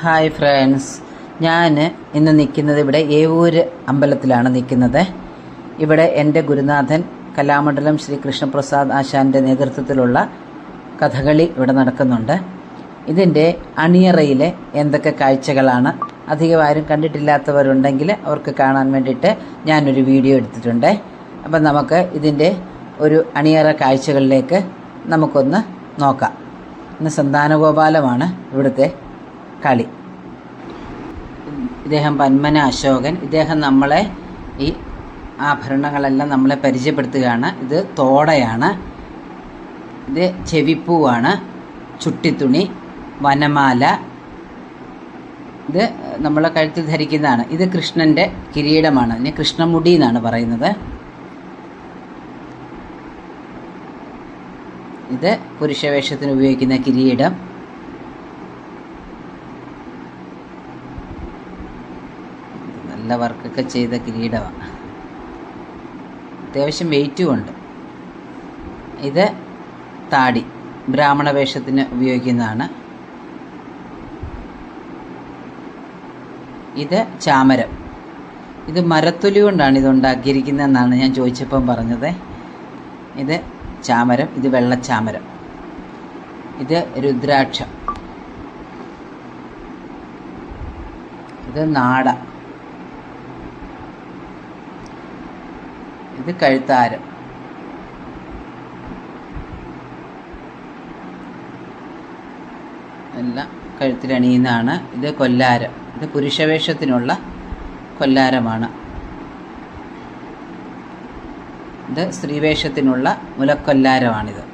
Hi friends ഞാൻ ഇന്ന് നിൽക്കുന്നത് ഇവിടെ ഏവൂര് അമ്പലത്തിലാണ് നിൽക്കുന്നത്. ഇവിടെ എന്റെ ഗുരുനാഥൻ കലാമണ്ഡലം ശ്രീ കൃഷ്ണപ്രസാദ് ആശാന്റെ നേതൃത്വത്തിലുള്ള കഥകളി ഇവിടെ നടക്കുന്നുണ്ട്. ഇതിന്റെ അണിയറയിലെ എന്തൊക്കെ കാഴ്ചകളാണ്? അധികം ആരും കണ്ടിട്ടില്ലാത്തവരുണ്ടെങ്കിൽ അവർക്ക് കാണാൻ വേണ്ടിയിട്ട് ഞാനൊരു വീഡിയോ എടുത്തിട്ടുണ്ട്. അപ്പം നമുക്ക് ഇതിന്റെ ഒരു അണിയറ കാഴ്ചകളിലേക്ക് നമുക്കൊന്ന് നോക്കാം. ഇന്ന് സന്താനഗോപാലമാണ് ഇവിടുത്തെ കളി. ഇദ്ദേഹം പന്മന അശോകൻ. ഇദ്ദേഹം നമ്മളെ ഈ ആഭരണങ്ങളെല്ലാം നമ്മളെ പരിചയപ്പെടുത്തുകയാണ്. ഇത് തോടയാണ്. ഇത് ചെവിപ്പൂവാണ്. ചുട്ടിത്തുണി വനമാല. ഇത് നമ്മളെ കഴുത്തിൽ ധരിക്കുന്നതാണ്. ഇത് കൃഷ്ണന്റെ കിരീടമാണ്. ഇതിന് കൃഷ്ണമുടി എന്നാണ് പറയുന്നത്. ഇത് പുരുഷവേഷത്തിന് ഉപയോഗിക്കുന്ന കിരീടം. നല്ല വർക്കൊക്കെ ചെയ്ത കിരീടമാണ് അത്യാവശ്യം വെയിറ്റും ഉണ്ട്. ഇത് താടി ബ്രാഹ്മണ വേഷത്തിന് ഉപയോഗിക്കുന്നതാണ്. ഇത് ചാമരം. ഇത് മരത്തൊലി കൊണ്ടാണ് ഇത് ഉണ്ടാക്കിയിരിക്കുന്നതെന്നാണ് ഞാൻ ചോദിച്ചപ്പം പറഞ്ഞത്. ഇത് ചാമരം ഇത് വെള്ളച്ചാമരം. ഇത് രുദ്രാക്ഷം. ഇത് നാട. ഇത് കഴുത്താരം. എല്ലാം കഴുത്തിലണിയുന്നതാണ് ഇത് കൊല്ലാരം. ഇത് പുരുഷവേഷത്തിനുള്ള കൊല്ലാരമാണ്. ഇത് സ്ത്രീവേഷത്തിനുള്ള മുലക്കൊല്ലാരമാണിത്.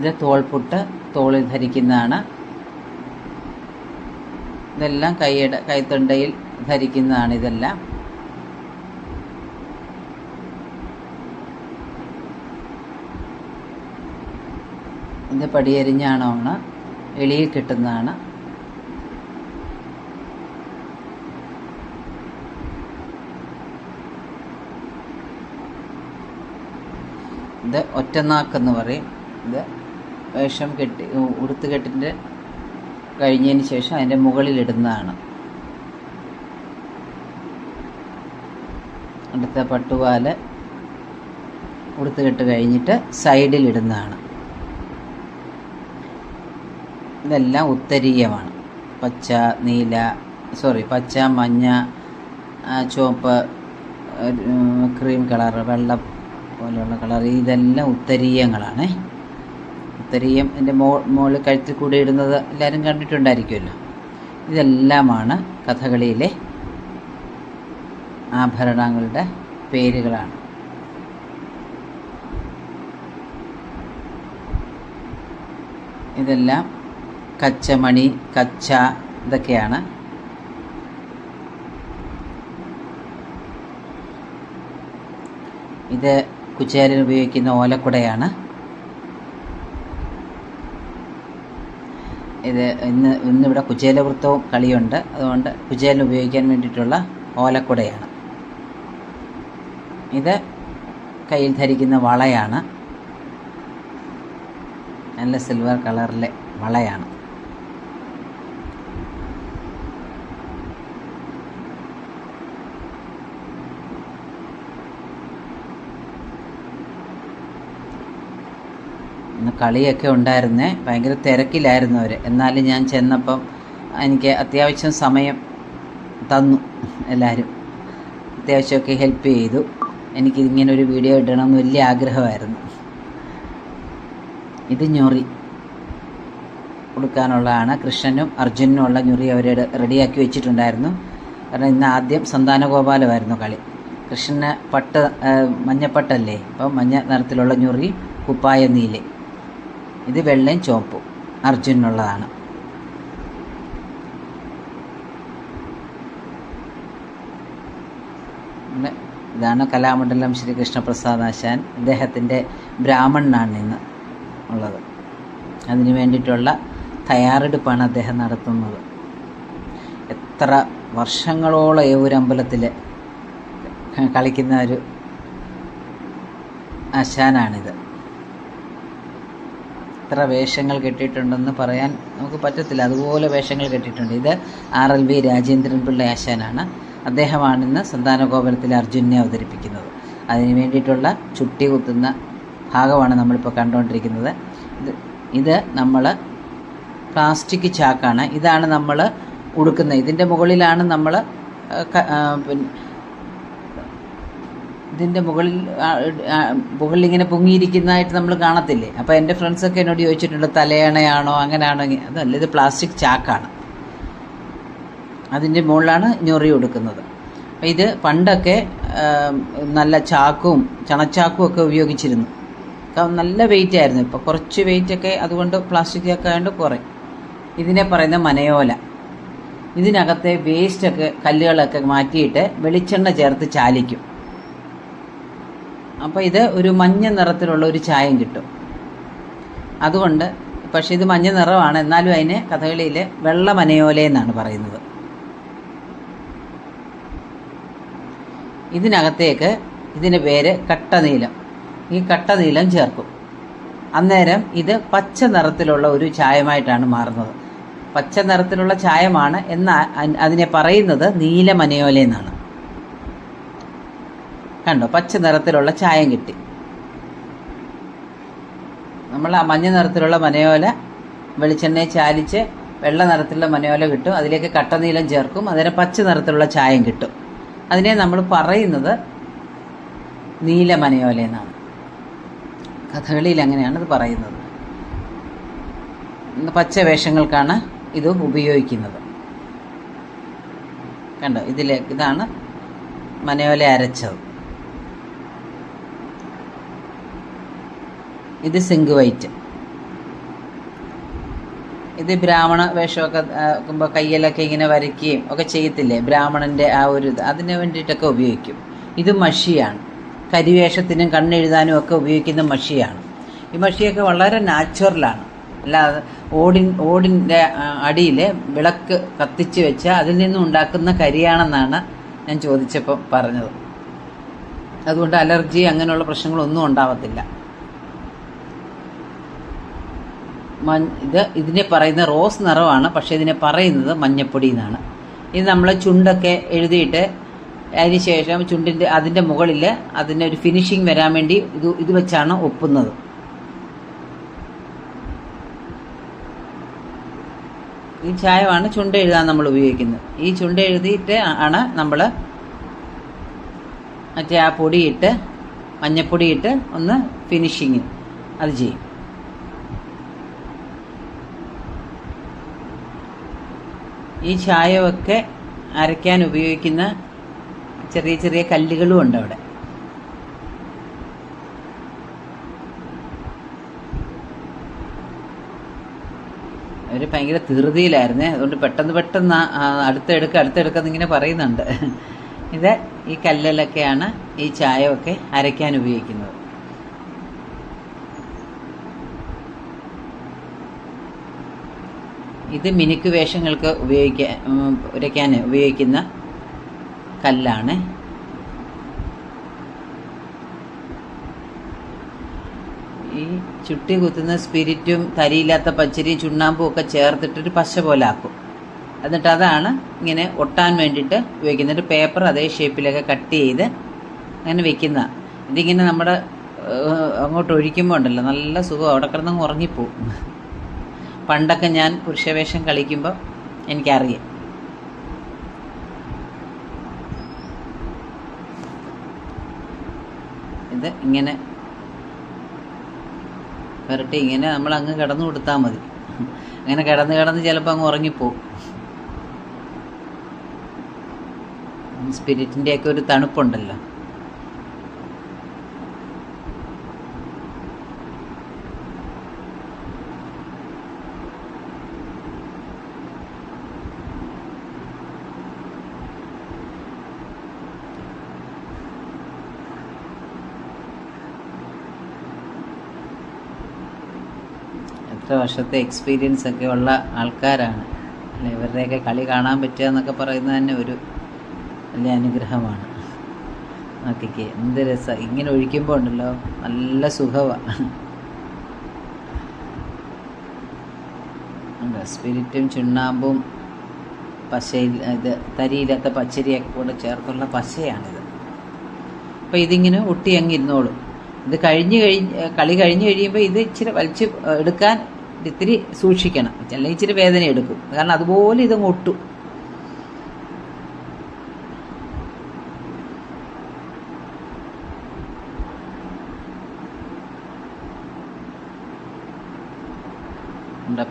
ഇത് തോൾപുട്ട് തോളിൽ ധരിക്കുന്നതാണ്. ഇതെല്ലാം കൈയുടെ കൈത്തൊണ്ടയിൽ ധരിക്കുന്നതാണ് ഇതെല്ലാം. ഇത് പടിയരിഞ്ഞാണമാണ് എളിയിൽ കിട്ടുന്നതാണ്. ഇത് ഒറ്റനാക്കെന്ന് പറയും. ഇത് വേഷം കെട്ടി ഉടുത്തുകെട്ടിന്റെ കഴിഞ്ഞതിന് ശേഷം അതിന്റെ മുകളിലിടുന്നതാണ് അടുത്ത പട്ടുപാൽ ഉടുത്തുകെട്ട് കഴിഞ്ഞിട്ട് സൈഡിലിടുന്നതാണ് ഇതെല്ലാം ഉത്തരീയമാണ്. പച്ച നീല സോറി പച്ച മഞ്ഞ ചുവപ്പ് ക്രീം കളർ വെള്ള പോലെയുള്ള കളർ ഇതെല്ലാം ഉത്തരീയങ്ങളാണ്. ഉത്തരീയം എന്റെ മോ മോൾ കഴുത്തിൽ കൂടി ഇടുന്നത് എല്ലാവരും കണ്ടിട്ടുണ്ടായിരിക്കുമല്ലോ. ഇതെല്ലാമാണ് കഥകളിയിലെ ആഭരണങ്ങളുടെ പേരുകളാണ്. ഇതെല്ലാം കച്ചമണി കച്ച ഇതൊക്കെയാണ്. ഇത് കുചേരൻ ഉപയോഗിക്കുന്ന ഓലക്കുടയാണ്. ഇത് ഇന്ന് ഇന്നിവിടെ കുചേലവൃത്തവും കളിയുണ്ട്. അതുകൊണ്ട് കുചേലൻ ഉപയോഗിക്കാൻ വേണ്ടിയിട്ടുള്ള ഓലക്കുടയാണ്. ഇത് കയ്യിൽ ധരിക്കുന്ന വളയാണ്. നല്ല സിൽവർ കളറിലെ വളയാണ്. ഇന്ന് കളിയൊക്കെ ഉണ്ടായിരുന്നേ. ഭയങ്കര തിരക്കിലായിരുന്നു അവർ എന്നാലും ഞാൻ ചെന്നപ്പം എനിക്ക് അത്യാവശ്യം സമയം തന്നു എല്ലാവരും. അത്യാവശ്യമൊക്കെ ഹെൽപ്പ് ചെയ്തു. എനിക്ക് ഇങ്ങനെ ഒരു വീഡിയോ ഇടണമെന്ന് വലിയ ആഗ്രഹമായിരുന്നു. ഇത് ഞൊറി കൊടുക്കാനുള്ളതാണ്. കൃഷ്ണനും അർജുനും ഉള്ള ഞൊറി അവർ റെഡിയാക്കി വെച്ചിട്ടുണ്ടായിരുന്നു. കാരണം ഇന്ന് ആദ്യം സന്താനഗോപാലമായിരുന്നു കളി. കൃഷ്ണന് പട്ട് മഞ്ഞപ്പട്ടല്ലേ? അപ്പം മഞ്ഞ നിറത്തിലുള്ള ഞൊറി കുപ്പായ നീൽ. ഇത് വെള്ളയും ചുവപ്പും. അർജുനുള്ളതാണ് ഇതാണ് കലാമണ്ഡലം ശ്രീ കൃഷ്ണപ്രസാദ് ആശാൻ ഇദ്ദേഹത്തിന്റെ ബ്രാഹ്മണനാണ് ഇന്ന് ഉള്ളത്. അതിന് വേണ്ടിയിട്ടുള്ള തയ്യാറെടുപ്പാണ് അദ്ദേഹം നടത്തുന്നത്. എത്ര വർഷങ്ങളോളം ഈ ഒരു അമ്പലത്തിൽ കളിക്കുന്ന ഒരു ആശാനാണിത്. എത്ര വേഷങ്ങൾ കെട്ടിയിട്ടുണ്ടെന്ന് പറയാൻ നമുക്ക് പറ്റത്തില്ല. അതുപോലെ വേഷങ്ങൾ കെട്ടിയിട്ടുണ്ട്. ഇത് R L V Rajendran Pillai ആശാനാണ്. അദ്ദേഹമാണ് ഇന്ന് സന്താനഗോപുരത്തിൽ അർജുനെ അവതരിപ്പിക്കുന്നത്. അതിന് വേണ്ടിയിട്ടുള്ള ചുട്ടി കുത്തുന്ന ഭാഗമാണ് നമ്മളിപ്പോൾ കണ്ടുകൊണ്ടിരിക്കുന്നത് ഇത് ഇത് നമ്മൾ പ്ലാസ്റ്റിക് ചാക്കാണ്. ഇതാണ് നമ്മൾ ഉടുക്കുന്നത്. ഇതിന്റെ മുകളിലാണ് നമ്മൾ പിന്നെ ഇതിന്റെ മുകളിൽ മുകളിൽ ഇങ്ങനെ പൊങ്ങിയിരിക്കുന്നതായിട്ട് നമ്മൾ കാണത്തില്ലേ? അപ്പോൾ എന്റെ ഫ്രണ്ട്സൊക്കെ എന്നോട് ചോദിച്ചിട്ടുണ്ട് തലയണയാണോ അങ്ങനെയാണോ? അതല്ല ഇത് പ്ലാസ്റ്റിക് ചാക്കാണ്. അതിന്റെ മുകളിലാണ് ഞൊറി കൊടുക്കുന്നത്. അപ്പോൾ ഇത് പണ്ടൊക്കെ നല്ല ചാക്കും ചണച്ചാക്കും ഒക്കെ ഉപയോഗിച്ചിരുന്നു. നല്ല വെയിറ്റ് ആയിരുന്നു. ഇപ്പോൾ കുറച്ച് വെയിറ്റ് ഒക്കെ അതുകൊണ്ട് പ്ലാസ്റ്റിക് ചാക്ക് ആയതുകൊണ്ട് കുറയും ഇതിനെ പറയുന്ന മനയോല. ഇതിനകത്തെ വേസ്റ്റൊക്കെ കല്ലുകളൊക്കെ മാറ്റിയിട്ട് വെളിച്ചെണ്ണ ചേർത്ത് ചാലിക്കും. അപ്പോൾ ഇത് ഒരു മഞ്ഞ നിറത്തിലുള്ള ഒരു ചായം കിട്ടും. അതുകൊണ്ട് പക്ഷേ ഇത് മഞ്ഞ നിറമാണ്. എന്നാലും അതിന് കഥകളിയിൽ വെള്ള മനയോല എന്നാണ് പറയുന്നത്. ഇതിനകത്തേക്ക് ഇതിന്റെ പേര് കട്ടനീലം. ഈ കട്ടനീലം ചേർക്കും. അന്നേരം ഇത് പച്ച നിറത്തിലുള്ള ഒരു ചായമായിട്ടാണ് മാറുന്നത്. പച്ച നിറത്തിലുള്ള ചായമാണ് എന്ന അതിനെ പറയുന്നത് നീലമനയോല എന്നാണ്. കണ്ടോ? പച്ച നിറത്തിലുള്ള ചായം കിട്ടി. നമ്മൾ ആ മഞ്ഞ നിറത്തിലുള്ള മനയോല വെളിച്ചെണ്ണയെ ചാലിച്ച് വെള്ള നിറത്തിലുള്ള മനയോല കിട്ടും. അതിലേക്ക് കട്ടനീലം ചേർക്കും. അതിന് പച്ച നിറത്തിലുള്ള ചായം കിട്ടും. അതിനെ നമ്മൾ പറയുന്നത് നീല മനയോല എന്നാണ്. കഥകളിയിൽ അങ്ങനെയാണ് ഇത് പറയുന്നത്. പച്ച വേഷങ്ങൾക്കാണ് ഇത് ഉപയോഗിക്കുന്നത്. കണ്ടോ? ഇതിലേക്ക് ഇതാണ് മനയോല അരച്ചത്. ഇത് സിങ്ക് വൈറ്റ്. ഇത് ബ്രാഹ്മണ വേഷമൊക്കെ ആക്കുമ്പോൾ കയ്യിലൊക്കെ ഇങ്ങനെ വരയ്ക്കുകയും ഒക്കെ ചെയ്യത്തില്ലേ? ബ്രാഹ്മണന്റെ ആ ഒരു ഇത്. അതിന് വേണ്ടിയിട്ടൊക്കെ ഉപയോഗിക്കും. ഇത് മഷിയാണ്. കരിവേഷത്തിനും കണ്ണെഴുതാനും ഒക്കെ ഉപയോഗിക്കുന്ന മഷിയാണ്. ഈ മഷിയൊക്കെ വളരെ നാച്ചുറലാണ് അല്ലാതെ ഓടിൻ ഓടിന്റെ അടിയിൽ വിളക്ക് കത്തിച്ച് വെച്ച അതിൽ നിന്നും ഉണ്ടാക്കുന്ന കരിയാണെന്നാണ് ഞാൻ ചോദിച്ചപ്പോൾ പറഞ്ഞത്. അതുകൊണ്ട് അലർജി അങ്ങനെയുള്ള പ്രശ്നങ്ങളൊന്നും ഉണ്ടാവത്തില്ല മഞ്ഞ ഇത് ഇതിനെ പറയുന്ന റോസ് നിറമാണ് പക്ഷേ ഇതിനെ പറയുന്നത് മഞ്ഞപ്പൊടി എന്നാണ്. ഇത് നമ്മൾ ചുണ്ടൊക്കെ എഴുതിയിട്ട് അതിന് ശേഷം ചുണ്ടിന്റെ അതിന്റെ മുകളിൽ അതിന്റെ ഒരു ഫിനിഷിങ് വരാൻ വേണ്ടി ഇത് ഇത് വെച്ചാണ് ഒപ്പുന്നത്. ഈ ചായമാണ് ചുണ്ട എഴുതാൻ നമ്മൾ ഉപയോഗിക്കുന്നത്. ഈ ചുണ്ട എഴുതിയിട്ട് ആണ് നമ്മൾ മറ്റേ ആ പൊടിയിട്ട് മഞ്ഞപ്പൊടിയിട്ട് ഒന്ന് ഫിനിഷിങ് അത് ചെയ്യും. ഈ ചായമൊക്കെ അരയ്ക്കാൻ ഉപയോഗിക്കുന്ന ചെറിയ ചെറിയ കല്ലുകളും ഉണ്ട് അവിടെ. അവർ ഭയങ്കര ധൃതിയിലായിരുന്നേ. അതുകൊണ്ട് പെട്ടെന്ന് പെട്ടെന്ന് അടുത്തെടുക്ക അടുത്തെടുക്കെന്ന് ഇങ്ങനെ പറയുന്നുണ്ട്. ഇത് ഈ കല്ലിലൊക്കെയാണ് ഈ ചായമൊക്കെ അരയ്ക്കാൻ ഉപയോഗിക്കുന്നത്. ഇത് മിനുക്ക് വേഷങ്ങൾക്ക് ഉപയോഗിക്കാൻ ഉരയ്ക്കാൻ ഉപയോഗിക്കുന്ന കല്ലാണ്. ഈ ചുട്ടി കുത്തുന്ന സ്പിരിറ്റും തരിയില്ലാത്ത പച്ചരിയും ചുണ്ണാമ്പും ഒക്കെ ചേർത്തിട്ടൊരു പശ പോലെ ആക്കും. എന്നിട്ട് അതാണ് ഇങ്ങനെ ഒട്ടാൻ വേണ്ടിയിട്ട് ഉപയോഗിക്കുന്നത്. ഒരു പേപ്പർ അതേ ഷേപ്പിലൊക്കെ കട്ട് ചെയ്ത് അങ്ങനെ വെക്കുന്ന. ഇതിങ്ങനെ നമ്മുടെ അങ്ങോട്ട് ഒഴിക്കുമ്പോൾ ഉണ്ടല്ലോ നല്ല സുഖം. അവിടെ കിടന്നങ്ങ് ഉറങ്ങിപ്പോവും. പണ്ടൊക്കെ ഞാൻ പുരുഷവേഷം കളിക്കുമ്പോൾ എനിക്കറിയാം. ഇത് ഇങ്ങനെ വരട്ടെ ഇങ്ങനെ നമ്മൾ അങ്ങ് കിടന്നു കൊടുത്താൽ മതി. അങ്ങനെ കിടന്ന് കിടന്ന് ചിലപ്പോൾ അങ്ങ് ഉറങ്ങിപ്പോവും. സ്പിരിറ്റിന്റെയൊക്കെ ഒരു തണുപ്പുണ്ടല്ലോ. ഇത്ര വർഷത്തെ എക്സ്പീരിയൻസ് ഒക്കെ ഉള്ള ആൾക്കാരാണ്. അല്ലെ? ഇവരുടെയൊക്കെ കളി കാണാൻ പറ്റുക എന്നൊക്കെ പറയുന്നത് തന്നെ ഒരു വലിയ അനുഗ്രഹമാണ്. നോക്കിക്കേ എന്ത് രസം. ഇങ്ങനെ ഒഴിക്കുമ്പോൾ ഉണ്ടല്ലോ നല്ല സുഖമാണ് സ്പിരിറ്റും ചുണ്ണാമ്പും പശയിൽ ഇത് തരിയില്ലാത്ത പച്ചരിയൊക്കെ കൂടെ ചേർത്തുള്ള പശയാണിത്. അപ്പോൾ ഇതിങ്ങനെ ഒട്ടി അങ്ങ് ഇരുന്നോളും. ഇത് കഴിഞ്ഞ് കഴിഞ്ഞ് കളി കഴിഞ്ഞ് കഴിയുമ്പോൾ ഇത് ഇച്ചിരി വലിച്ച് എടുക്കാൻ ഇത്തിരി സൂക്ഷിക്കണം. അല്ലെങ്കിൽ ഇച്ചിരി വേദന എടുക്കും. കാരണം അതുപോലെ ഇതങ്ങ് ഒട്ടു.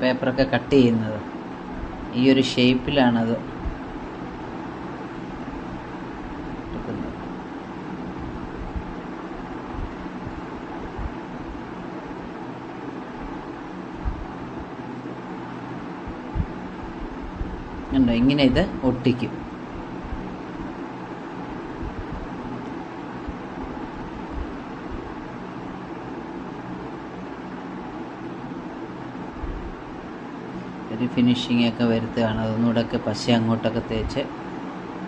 പേപ്പറൊക്കെ കട്ട് ചെയ്യുന്നത്? ഈ ഒരു ഷേപ്പിലാണത് എടുക്കുന്നത് ഉണ്ടോ? ഇങ്ങനെ ഇത് ഒട്ടിക്കും. ഒരു ഫിനിഷിംഗ് ഒക്കെ വരുത്തുകയാണ്. അതൊന്നുകൂടെ ഒക്കെ പശ അങ്ങോട്ടൊക്കെ തേച്ച്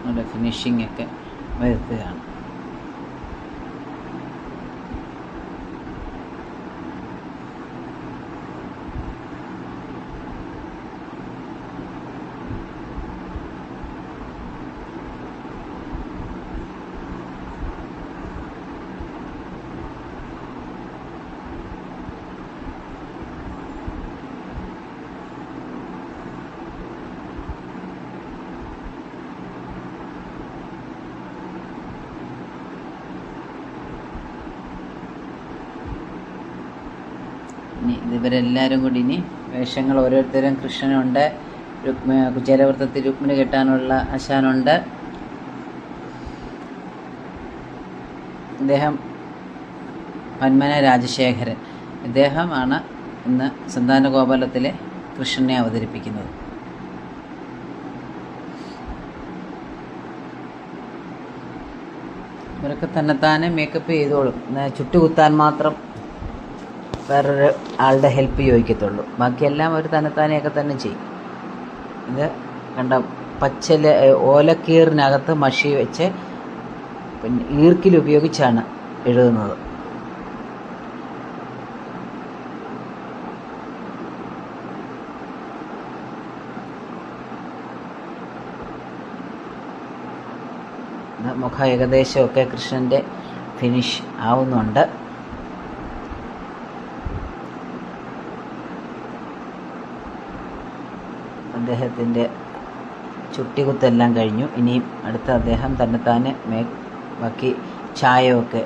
നമ്മുടെ ഫിനിഷിംഗ് ഒക്കെ വരുത്തുകയാണ് ഇനി ഇവരെല്ലാവരും കൂടി ഇനി വേഷങ്ങൾ ഓരോരുത്തരും കൃഷ്ണനുണ്ട് രുക്മ കുചേലവൃത്തത്തിൽ രുക്മിണി കെട്ടാനുള്ള അശാനുണ്ട് ഇദ്ദേഹം പന്മന രാജശേഖരൻ. ഇദ്ദേഹമാണ് ഇന്ന് സന്താനഗോപാലത്തിലെ കൃഷ്ണനെ അവതരിപ്പിക്കുന്നത്. ഇവരൊക്കെ തന്നെത്താനെ മേക്കപ്പ് ചെയ്തോളും. ചുട്ടുകുത്താൻ മാത്രം വേറൊരു ആളുടെ ഹെൽപ്പ് ചോദിക്കത്തുള്ളൂ. ബാക്കിയെല്ലാം അവർ തന്നെത്താനെയൊക്കെ തന്നെ ചെയ്യും. ഇത് കണ്ട പച്ചല ഓലക്കീറിനകത്ത് മഷി വെച്ച് പിന്നെ ഈർക്കിൽ ഉപയോഗിച്ചാണ് എഴുതുന്നത്. മുഖ ഏകദേശമൊക്കെ കൃഷ്ണന്റെ ഫിനിഷ് ആവുന്നുണ്ട്. അദ്ദേഹത്തിന്റെ ചുട്ടികുത്തെല്ലാം കഴിഞ്ഞു. ഇനിയും അടുത്ത അദ്ദേഹം തന്നെത്താനെ മേ ബാക്കി ചായയൊക്കെ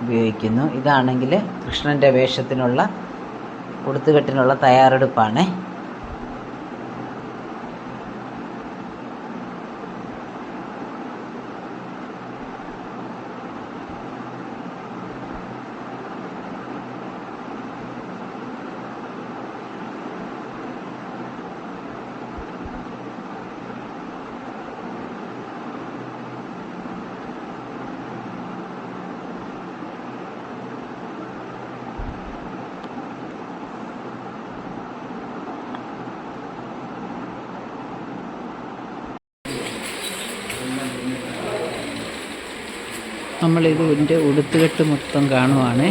ഉപയോഗിക്കുന്നു. ഇതാണെങ്കിൽ കൃഷ്ണന്റെ വേഷത്തിനുള്ള കൊടുത്തുകെട്ടിനുള്ള തയ്യാറെടുപ്പാണ്. നമ്മളിത് ഇതിന്റെ ഉടുത്തുകെട്ട് മൊത്തം കാണുവാണേ.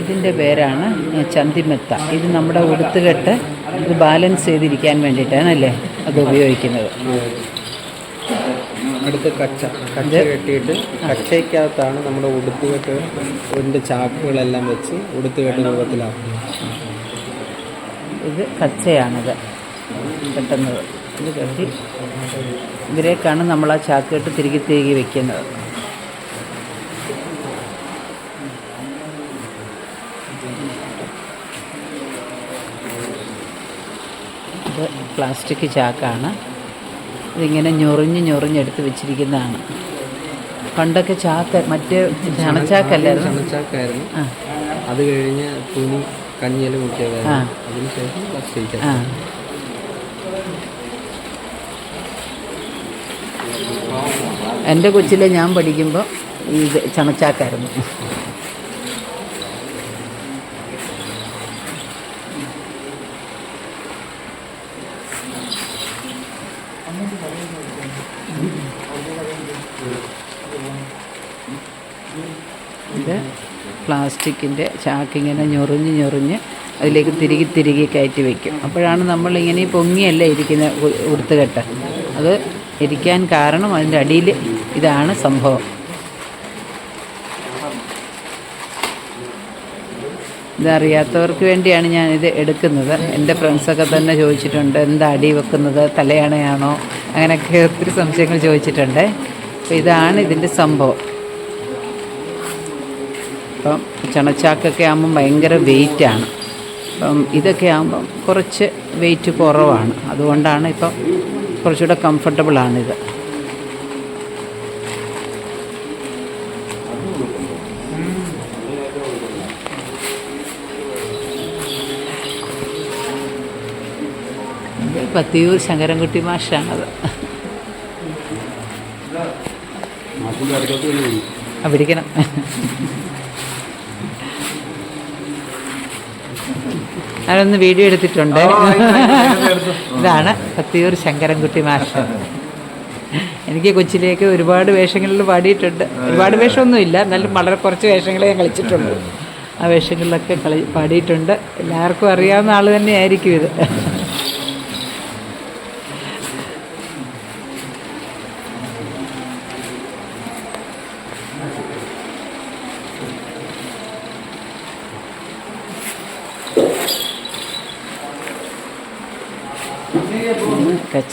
ഇതിന്റെ പേരാണ് ചന്തിമെത്ത. ഇത് നമ്മുടെ ഉടുത്തുകെട്ട് ഇത് ബാലൻസ് ചെയ്തിരിക്കാൻ വേണ്ടിയിട്ടാണ് അല്ലേ അത് ഉപയോഗിക്കുന്നത്. അടുത്ത് കച്ച കച്ച കെട്ടിയിട്ട് കച്ചയ്ക്കകത്താണ് നമ്മുടെ ഉടുത്തുകെട്ട് ഇതിന്റെ ചാക്കുകളെല്ലാം വെച്ച് ഉടുത്തുകെട്ട് രൂപത്തിലാക്കുന്നത്. ഇത് കച്ചയാണത്. കെട്ടുന്നത്. ഇത് കെട്ടി ഇതിലേക്കാണ് നമ്മൾ ആ ചാക്കിട്ട് കെട്ട് തിരികെ തിരികെ വെക്കുന്നത് ഇത് പ്ലാസ്റ്റിക് ചാക്കാണ്. ഇതിങ്ങനെ ഞൊറിഞ്ഞ് ഞൊറിഞ്ഞെടുത്ത് വെച്ചിരിക്കുന്നതാണ്. പണ്ടൊക്കെ ചാക്ക് മറ്റേ ചണച്ചാക്കല്ലായിരുന്നു? അത് കഴിഞ്ഞ് തുണി കഞ്ഞിയെല്ലാം. അതിന് അതിനുശേഷം പ്ലാസ്റ്റിക് ആ എന്റെ കൊച്ചിലെ ഞാൻ പഠിക്കുമ്പോൾ ഇത് ചണച്ചാക്കായിരുന്നു. ഇത് പ്ലാസ്റ്റിക്കിന്റെ ചാക്കിങ്ങനെ ഞൊറിഞ്ഞ് ഞൊറിഞ്ഞ് അതിലേക്ക് തിരികെ തിരികെ കയറ്റി വയ്ക്കും അപ്പോഴാണ് നമ്മളിങ്ങനെ ഈ പൊങ്ങിയല്ല ഇരിക്കുന്ന ഉടുത്തുകെട്ട്. അത് ഇരിക്കാൻ കാരണം അതിന്റെ അടിയിൽ ഇതാണ് സംഭവം. ഇതറിയാത്തവർക്ക് വേണ്ടിയാണ് ഞാനിത് എടുക്കുന്നത്. എന്റെ ഫ്രണ്ട്സൊക്കെ തന്നെ ചോദിച്ചിട്ടുണ്ട് എന്താ അടി വെക്കുന്നത്? തലയണയാണോ? അങ്ങനെയൊക്കെ ഒത്തിരി സംശയങ്ങൾ ചോദിച്ചിട്ടുണ്ട്. അപ്പോൾ ഇതാണ് ഇതിന്റെ സംഭവം. അപ്പം ചണച്ചാക്കൊക്കെ ആകുമ്പം ഭയങ്കര വെയിറ്റാണ് അപ്പം ഇതൊക്കെ ആകുമ്പം കുറച്ച് വെയിറ്റ് കുറവാണ്. അതുകൊണ്ടാണ് ഇപ്പം കുറച്ചുകൂടെ കംഫർട്ടബിളാണിത് ഇത് പത്തിയൂർ ശങ്കരൻകുട്ടി മാഷാണത് പിടിക്കണം ഞാനൊന്ന് വീഡിയോ എടുത്തിട്ടുണ്ട് ഇതാണ് പത്തിയൂർ ശങ്കരൻകുട്ടി മാഷ് എനിക്ക് കൊച്ചിലേക്ക് ഒരുപാട് വേഷങ്ങളിൽ പാടിയിട്ടുണ്ട് ഒരുപാട് വേഷമൊന്നുമില്ല എന്നാലും വളരെ കുറച്ച് വേഷങ്ങളെ ഞാൻ കളിച്ചിട്ടുണ്ട് ആ വേഷങ്ങളിലൊക്കെ കളി പാടിയിട്ടുണ്ട് എല്ലാവർക്കും അറിയാവുന്ന ആൾ തന്നെയായിരിക്കും ഇത്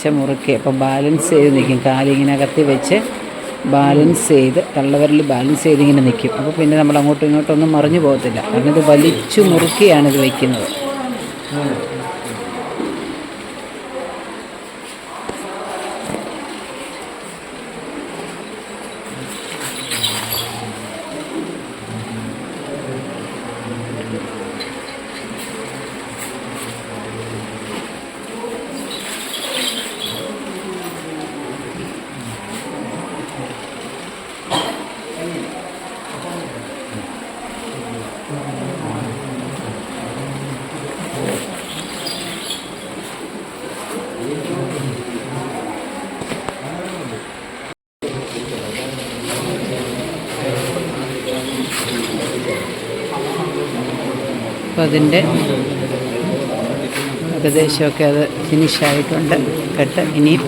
ഒന്ന് മുറുക്കി അപ്പോൾ ബാലൻസ് ചെയ്ത് നിൽക്കും കാലിങ്ങനെ അകത്തി വെച്ച് ബാലൻസ് ചെയ്ത് തള്ളവരിൽ ബാലൻസ് ചെയ്ത് ഇങ്ങനെ നിൽക്കും അപ്പോൾ പിന്നെ നമ്മൾ അങ്ങോട്ടും ഇങ്ങോട്ടും ഒന്നും മറിഞ്ഞു പോകത്തില്ല. കാരണം ഇത് വലിച്ചു മുറുക്കിയാണ് ഇത് വയ്ക്കുന്നത് അതിന്റെ ഏകദേശമൊക്കെ അത് ഫിനിഷായിട്ടുണ്ട് കെട്ട്? ഇനിയും.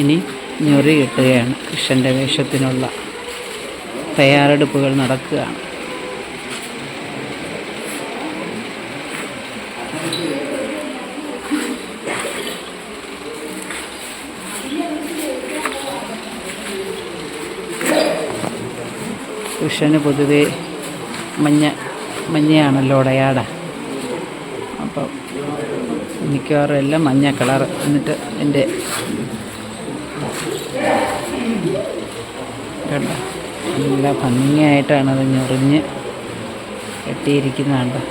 ഇനി ഞൊറി കിട്ടുകയാണ്. കൃഷ്ണന്റെ വേഷത്തിനുള്ള തയ്യാറെടുപ്പുകൾ നടക്കുകയാണ്. കൃഷ്ണന് പൊതുവേ മഞ്ഞ മഞ്ഞയാണല്ലോ ഉടയാട. അപ്പോൾ മിക്കവാറും എല്ലാം മഞ്ഞ കളർ എന്നിട്ട് എന്റെ കണ്ടോ? നല്ല ഭംഗിയായിട്ടാണ് അത് ഞൊറിഞ്ഞ് കെട്ടിയിരിക്കുന്നതാണ്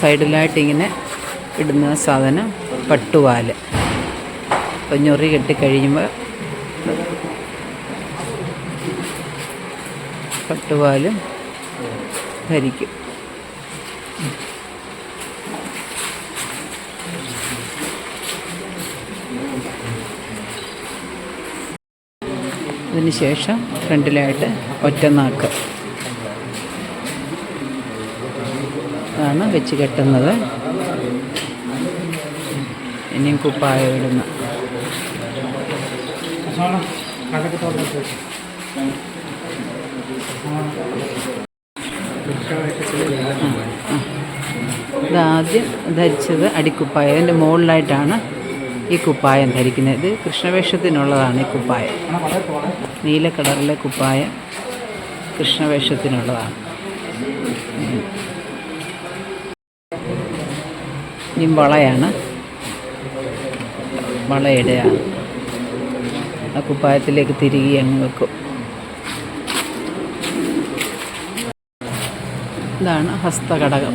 സൈഡിലായിട്ട് ഇങ്ങനെ ഇടുന്ന സാധനം പട്ടുവാൽ. അപ്പം ഞൊറി കെട്ടിക്കഴിയുമ്പോൾ പട്ടുവാലും ധരിക്കും. അതിന് ശേഷം ഫ്രണ്ടിലായിട്ട് ഒറ്റനാക്ക് ാണ് വെച്ച് കെട്ടുന്നത്. ഇനിയും കുപ്പായ ഇടുന്ന. ഇതാദ്യം ധരിച്ചത് അടിക്കുപ്പായ. അതിന്റെ മുകളിലായിട്ടാണ് ഈ കുപ്പായം ധരിക്കുന്നത്. ഇത് കൃഷ്ണവേഷത്തിനുള്ളതാണ് ഈ കുപ്പായം. നീല കളറിലെ കുപ്പായം കൃഷ്ണവേഷത്തിനുള്ളതാണ്. ഇനി വളയാണ്. വളയിടുകയാണ് ആ കുപ്പായത്തിലേക്ക് തിരികെ അങ്ങ് വെക്കും. ഇതാണ് ഹസ്തഘടകം.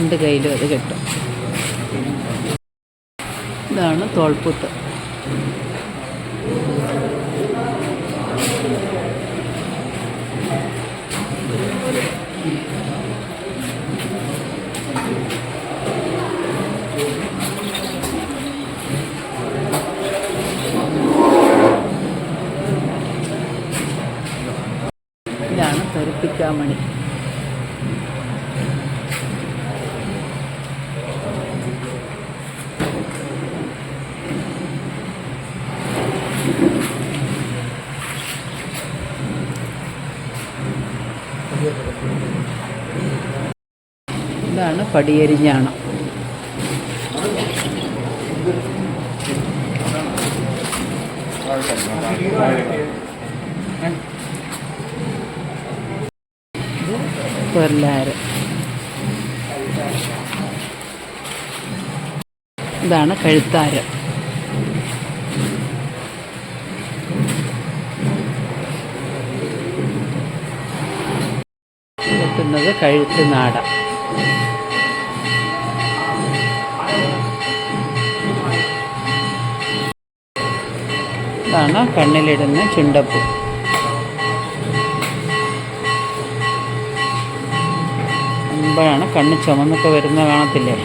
രണ്ട് കയ്യിലും അത് കെട്ടും. ഇതാണ് തോൾപ്പുട്ട്. ഇതാണ് തെറുപ്പിക്കാമണി. പടിയരിഞ്ഞാണം. ഇതാണ് കഴുത്താര്. കഴുത്ത് നാട. ഇതാണ് കണ്ണിലിടുന്ന ചുണ്ടപ്പ്. മുമ്പാണ് കണ്ണ് ചുമന്നൊക്കെ വരുന്ന കാണത്തില്ലേ?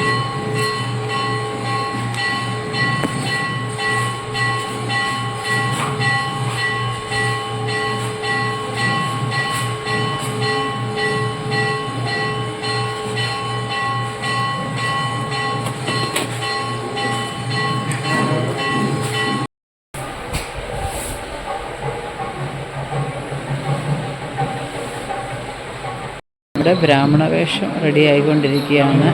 ഇവിടെ ബ്രാഹ്മണവേഷം റെഡി ആയിക്കൊണ്ടിരിക്കുകയാണ്.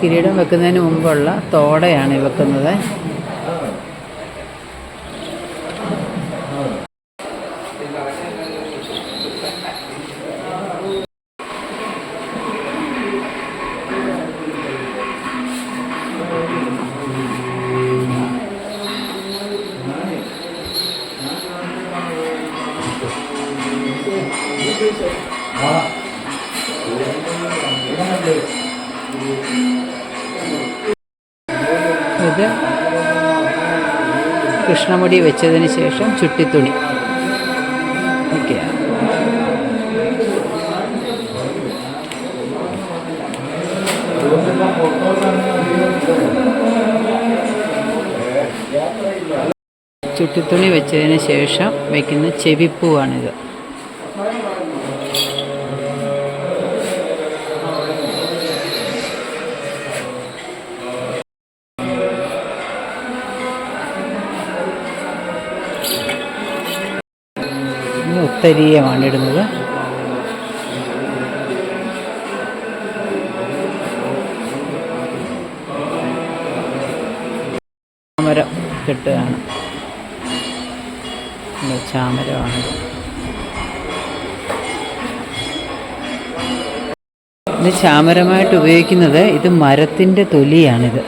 കിരീടം വെക്കുന്നതിന് മുമ്പുള്ള തോടയാണ് വെക്കുന്നത് കഷ്ണമുടി വെച്ചതിന് ശേഷം ചുട്ടിത്തുണി. ഓക്കെ. ചുട്ടിത്തുണി വെച്ചതിന് ശേഷം വയ്ക്കുന്ന ചെവിപ്പൂവാണിത്. ഉത്തരീയമാണ് ഇടുന്നത് ചാമരം ഇത് ഇത് ചാമരമായിട്ട് ഉപയോഗിക്കുന്നത് ഇത് മരത്തിന്റെ തൊലിയാണിത്.